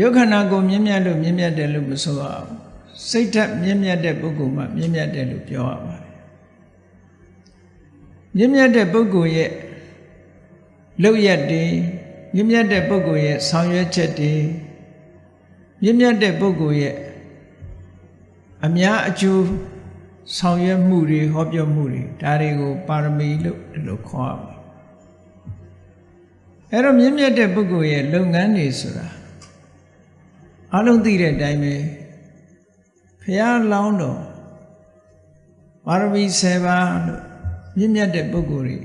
ရုပ်ခန္ဓာကိုမြင့်မြတ်လို့မြင့်မြတ်တယ်လို့မဆိုရဘူးစိတ်ဓာတ်မြင့်မြတ်တဲ့ပုဂ္ဂိုလ်မှမြင့်မြတ်တယ်လို့ပြောရပါတယ်မြင့်မြတ်တဲ့ပုဂ္ဂိုလ်ရဲ့လောက်ရက်တွေမြင့်မြတ်တဲ့ပုဂ္ဂိုလ်ရဲ့ဆောင်ရွက်ချက်တွေမြင့်မြတ်တဲ့ပုဂ္ဂိုလ်ရဲ့အများအကျိုးဆောင်ရွက်မှုတွေဟောပြောမှုတွေဒါတွေကိုပါရမီလို့ဒီလိုခေါ်ရပါအဲ့တော့မြင့်မြတ်တဲ့ပုဂ္ဂိုလ်ရဲ့လုပ်ငန်းတွေဆိုတာ အလုံးသိတဲ့အတိုင်းပဲဖះလောင်းတော်ပါရမီ7ပါးလို့မြင့်မြတ်တဲ့ပုဂ္ဂိုလ်တွေ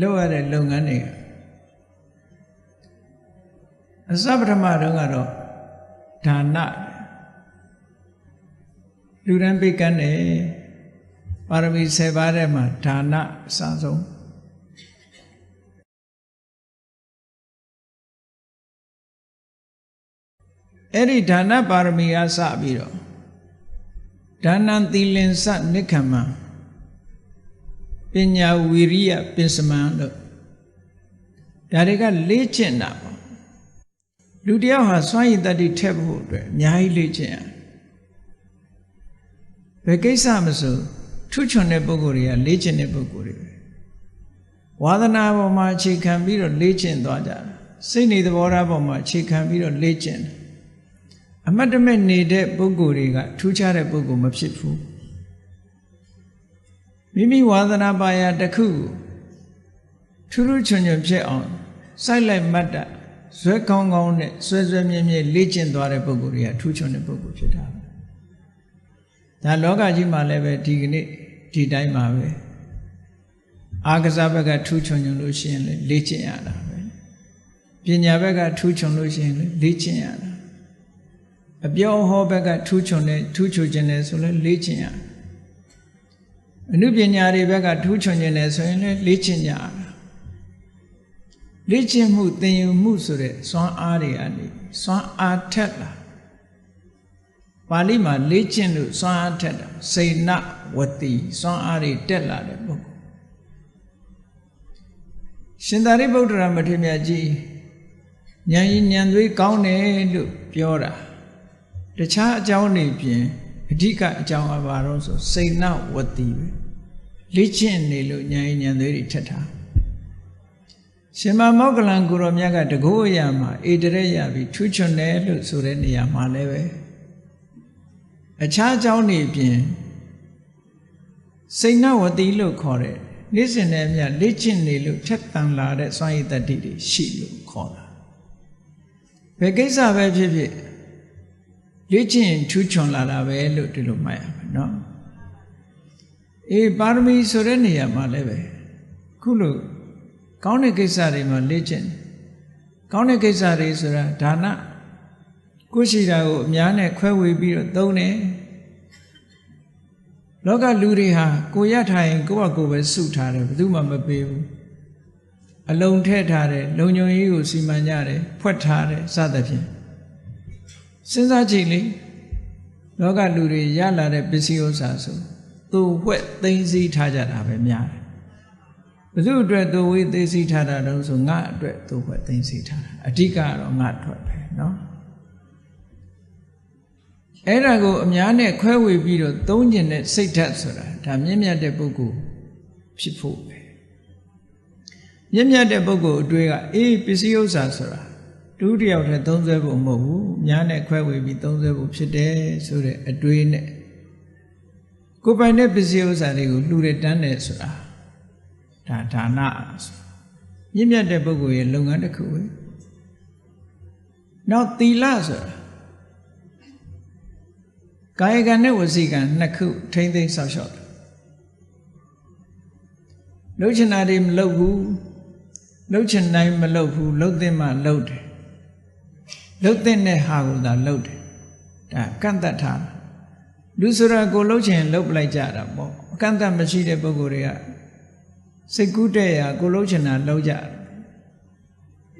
လုပ်ရတဲ့လုပ်ငန်းတွေအစပထမတုန်းကတော့ဒါနလူရန်ပိကန်းတယ်ပါရမီ7ပါးထဲမှာဒါနအစဆုံး အဲ့ဒီဒါနပါရမီအစပြီးတော့ဒါနံသီလင်္စနိခမံပညာဝီရိယပစ္စမံလို့ဒါတွေကလေ့ကျင့်တာပေါ့လူတယောက်ဟာစွမ်းရည်တတ္တိထက်ဖို့အတွက်အများကြီးလေ့ကျင့်ရဘယ်ကိစ္စမဆိုထုချွန်တဲ့ပုဂ္ဂိုလ်တွေကလေ့ကျင့်တဲ့ပုဂ္ဂိုလ်တွေပဲဝါသနာပေါ်မှာအခြေခံပြီးတော့လေ့ကျင့်သွားကြတာစိတ်နေသဘောထားပေါ်မှာအခြေခံပြီးတော့လေ့ကျင့်တယ် အမတ်တမဲ့နေတဲ့ပုဂ္ဂိုလ်တွေကထူးခြားတဲ့ပုဂ္ဂိုလ်မဖြစ်ဘူးမိမိဝါသနာပါရတစ်ခုထူးထူးချွန်ချွန်ဖြစ်အောင်စိုက်လိုက်မတ်တာဇွဲကောင်းကောင်းနဲ့ဆွဲဆွဲမြဲမြဲလေ့ကျင့်သွားတဲ့ပုဂ္ဂိုလ်တွေကထူးချွန်တဲ့ပုဂ္ဂိုလ်ဖြစ်တာဒါလောကကြီးမှာလည်းပဲဒီကနေ့ဒီတိုင်းမှာပဲအာကစားဘက်ကထူးချွန်ချွန်လို့ရှိရင်လေ့ကျင့်ရတာပဲပညာဘက်ကထူးချွန်လို့ရှိရင်လေ့ကျင့်ရတာ အပြောဟောဘက်ကထူးချွန်တဲ့ထူးချွန်ခြင်းတယ်ဆိုလဲလေ့ကျင့်ရအနုပညာတွေဘက်ကထူးချွန်ခြင်းတယ်ဆိုရင်လည်းလေ့ကျင့်ကြရလေ့ကျင့်မှုသင်ယူမှုဆိုတဲ့စွမ်းအားတွေအနေစွမ်းအားထက်လာပါဠိမှာလေ့ကျင့်လို့စွမ်းအားထက်တာစေနဝတိစွမ်းအားတွေတက်လာတဲ့ပုဂ္ဂိုလ်ရှင်သာရိပုတ္တရာမထေရမြတ်ကြီးဉာဏ်ဉာဏ်သွေးကောင်းတယ်လို့ပြောတာ တခြားအကြောင်းတွေပြင်အဓိကအကြောင်းအပါတော့ဆိုစိတ်နဝတိပဲလေ့ကျင့်နေလို့ဉာဏ်ဉာဏ်သွေးတွေထက်တာရှင်မမောက္ကလံကိုရောမြတ်ကတကိုးအရာမှာအေတရက်ရပြီးထူးချွန်တယ်လို့ဆိုတဲ့နေရာမှာလည်းပဲအခြားအကြောင်းတွေပြင်စိတ်နဝတိလို့ခေါ်တဲ့နေ့စဉ်နဲ့အမျှလေ့ကျင့်နေလို့ထက်တန်လာတဲ့စွမ်းရည်တတ္တိတွေရှိလို့ခေါ်တာဘယ်ကိစ္စပဲဖြစ်ဖြစ် လေ့ကျင့်ထူးချွန်လာတာပဲလို့ဒီလိုမှတ်ရမယ်နော်အေးပါရမီဆိုတဲ့နေရာမှာလည်းပဲခုလို့ကောင်းတဲ့ကိစ္စတွေမှာလေ့ကျင့်ကောင်းတဲ့ကိစ္စတွေဆိုတာဒါနကိုရှိတာကိုအများနဲ့ခွဲဝေပြီးတော့သုံးတယ်လောကလူတွေဟာကိုရထားရင်ကိုယ့်ဘကိုယ်ပဲစုထားတယ်ဘယ်သူမှမပေးဘူးအလုံးထည့်ထားတယ်လုံညုံကြီးကိုစီမံကြတယ်ဖွက်ထားတယ်စသဖြင့် စဉ်းစားကြည့်လေလောကလူတွေရလာတဲ့ပစ္စည်းဥစ္စာဆိုသူ့ဝှက်သိမ်းစည်းထားကြတာပဲများတယ်ဘယ်သူအတွက်သူဝေးသိမ်းစည်းထားတာတော့ဆိုငါအတွက်သူ့ဝှက်သိမ်းစည်းထားတာအဓိကတော့ငါအတွက်ပဲเนาะအဲ့ဒါကိုအများနဲ့ခွဲဝေပြီးတော့သုံးကျင်တဲ့စိတ်ဓာတ်ဆိုတာဒါမြင့်မြတ်တဲ့ပုဂ္ဂိုလ်ဖြစ်ဖို့ပဲမြင့်မြတ်တဲ့ပုဂ္ဂိုလ်အတွေ့ကအေးပစ္စည်းဥစ္စာဆိုတာ တူတယောက်တည်းသုံးဆွဲဖို့မဟုတ်ဘူးများနဲ့ခွဲဝေပြီးသုံးဆွဲဖို့ဖြစ်တယ်ဆိုတဲ့အတွေ့နဲ့ကိုယ်ပိုင်တဲ့ပစ္စည်းဥစ္စာတွေကိုလှူတဲ့တန်းတယ်ဆိုတာဒါဒါနမြင့်မြတ်တဲ့ပုဂ္ဂိုလ်ရဲ့လုပ်ငန်းတစ်ခုပဲနောက်သီလဆိုတာကာယကံနဲ့ဝစီကံနှစ်ခုထိမ့်သိမ့်ဆောက်ရှောက်လှုပ်ချင်တာတွေမလှုပ်ဘူးလှုပ်ချင်တိုင်းမလှုပ်ဘူးလှုပ်သင့်မှလှုပ်တယ် လှုပ်တဲ့ဟာကိုသာလှုပ်တယ်ဒါကန့်တတ်ထားလူဆိုတာကိုလှုပ်ချင်လှုပ်ပလိုက်ကြတာပေါ့အကန့်တတ်မရှိတဲ့ပုဂ္ဂိုလ်တွေကစိတ်ကူးတဲ့ရာကိုလှုပ်ချင်တာလှုပ်ကြတယ်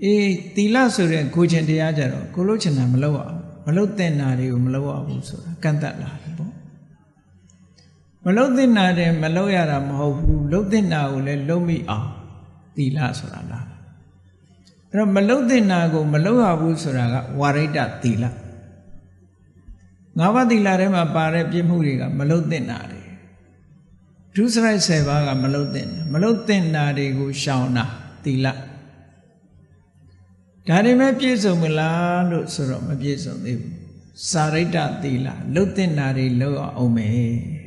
အေးသီလဆိုတဲ့ကိုချင်တရားကြတော့ကိုလှုပ်ချင်တာမလှုပ်အောင်မလှုပ်တဲ့နာတွေကိုမလှုပ်အောင်ဘူးဆိုတာကန့်တတ်လာတယ်ပေါ့မလှုပ်တဲ့နာတွေမလှုပ်ရတာမဟုတ်ဘူးလှုပ်တဲ့နာကိုလည်းလှုပ်မိအောင်သီလဆိုတာလား အဲ့တော့မလုတ်တဲ့နာကိုမလုတ်ရဘူးဆိုတာကဝါရိတသီလငါးပါးသီလထဲမှာပါတဲ့ပြစ်မှုတွေကမလုတ်တဲ့နာတွေဒုစရိုက်10ပါးကမလုတ်တဲ့မလုတ်တဲ့နာတွေကိုရှောင်တာသီလဒါတွေမဲ့ပြည့်စုံမလားလို့ဆိုတော့မပြည့်စုံသေးဘူးစာရိတ္တသီလလုတ်တဲ့နာတွေလောက်အောင်မယ်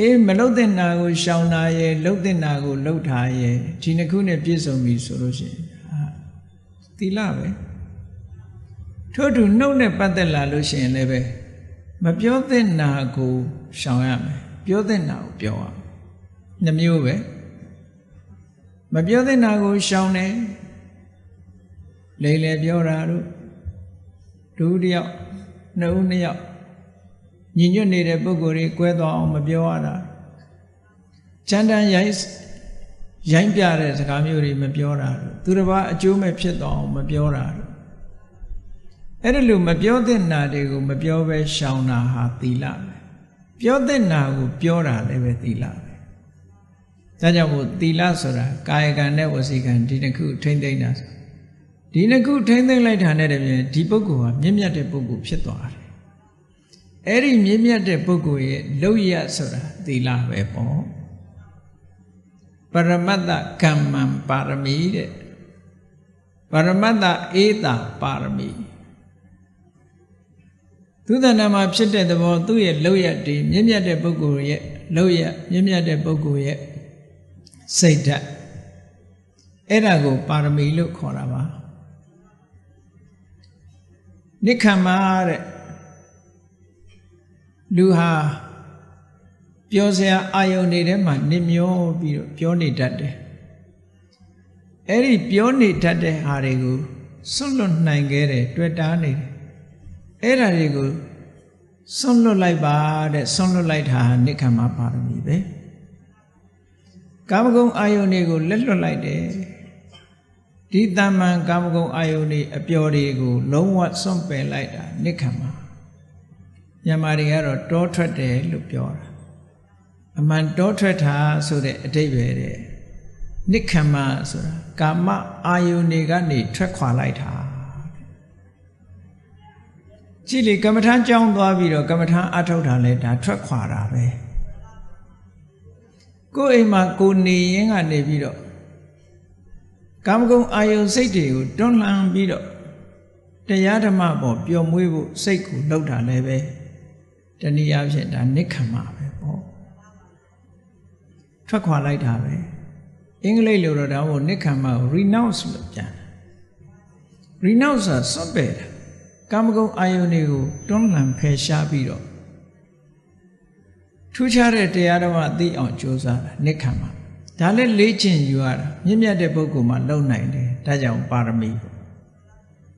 အေးမလုတ်တဲ့နာကိုရှောင်တာရဲ့လုတ်တဲ့နာကိုလုတ်ထားရဲ့ဒီနှစ်ခုနဲ့ပြည့်စုံပြီဆိုလို့ရှိရင်ဟာသီလပဲထို့တူနှုတ်နဲ့ပတ်သက်လာလို့ရှိရင်လည်းပဲမပြောတဲ့နာကိုရှောင်ရမယ်ပြောတဲ့နာကိုပြောရမယ်နှမျိုးပဲမပြောတဲ့နာကိုရှောင်တယ်လေလေပြောတာတို့ဒုတယောက်နှစ်ဦးနှစ်ယောက် ညီညွတ်နေတဲ့ပုဂ္ဂိုလ်တွေကွဲသွားအောင်မပြောရတာချမ်းတမ်းရိုင်းရိုင်းပြတဲ့စကားမျိုးတွေမပြောတာတို့သူတစ်ပါးအကျိုးမဲ့ဖြစ်သွားအောင်မပြောတာတို့အဲ့ဒါလို့မပြောတဲ့နာတွေကိုမပြောဘဲရှောင်တာဟာသီလပဲပြောတဲ့နာကိုပြောတာလည်းပဲသီလပဲဒါကြောင့်မို့သီလဆိုတာကာယကံနဲ့ဝစီကံဒီတစ်ခုထိမ့်သိမ့်တာဆိုဒီနှစ်ခုထိမ့်သိမ့်လိုက်တာနဲ့တည်းပြင်ဒီပုဂ္ဂိုလ်ဟာမြင့်မြတ်တဲ့ပုဂ္ဂိုလ်ဖြစ်သွားတယ် အဲ့ဒီမြင့်မြတ်တဲ့ပုဂ္ဂိုလ်ရဲ့လောက်ရဆိုတာသီလပဲပေါ့ပရမတ္တကမ္မံပါရမီတဲ့ပရမတ္တအေတာပါရမီသူတဏ္ဍမှာဖြစ်တဲ့သဘောသူ့ရဲ့လောက်ရတည်မြင့်မြတ်တဲ့ပုဂ္ဂိုလ်ရဲ့လောက်ရမြင့်မြတ်တဲ့ပုဂ္ဂိုလ်ရဲ့စိတ်ဓာတ်အဲ့ဒါကိုပါရမီလို့ခေါ်တာပါနိခမ္မာတဲ့ လူဟာပြောစရာအာယုန်တွေထဲမှာနစ်မျောပြီးတော့ပြောနေတတ်တယ်အဲ့ဒီပြောနေတတ်တဲ့ဟာတွေကိုစွန့်လွတ်နိုင်ခဲ့တယ်တွေ့တာနေတယ်အဲ့ဒါတွေကိုစွန့်လွတ်လိုက်ပါတဲ့စွန့်လွတ်လိုက်တာဟာနိခမ္မာပါရမီပဲကာမဂုဏ်အာယုန်တွေကိုလက်လွတ်လိုက်တယ်ဒီတမ္မန်ကာမဂုဏ်အာယုန်တွေအပျော်တွေကိုလုံးဝစွန့်ပယ်လိုက်တာနိခမ္မာ မြန်မာတွေကတော့တောထွက်တယ်လို့ပြောတာအမှန်တောထွက်တာဆိုတဲ့အတိတ်ပဲတဲ့နိခမ္မာဆိုတာကာမအာယုန်တွေကနေထွက်ခွာလိုက်တာကြည့်လေကမ္မထမ်းကြောင်းသွားပြီးတော့ကမ္မထမ်းအထုတ်တာလဲဒါထွက်ခွာတာပဲကိုယ်အိမ်မှာကိုနေရင်ကနေပြီးတော့ကာမဂုဏ်အာယုန်စိတ်တွေကိုတွန်းလှန်ပြီးတော့တရားဓမ္မပေါ်ပျော်မွေးဖို့စိတ်ကိုလှုပ်တာလည်းပဲ တနည်းအားဖြင့်ဒါနိခမ္မပဲပေါ့ထွက်ခွာလိုက်တာပဲအင်္ဂလိပ်လိုတော့ဒါမို့နိခမ္မကို renounce လို့ပြန် renounce ဆိုစွန့်ပယ်တာကာမဂုဏ်အာယုန်တွေကိုတွန်းလှန်ဖယ်ရှားပြီးတော့ထူးခြားတဲ့တရားဓမ္မသိအောင်ကြိုးစားတာနိခမ္မဒါလည်းလေ့ကျင့်ယူရတာမြင့်မြတ်တဲ့ပုဂ္ဂိုလ်မှလုံနိုင်တယ်ဒါကြောင့်ပါရမီပေါ့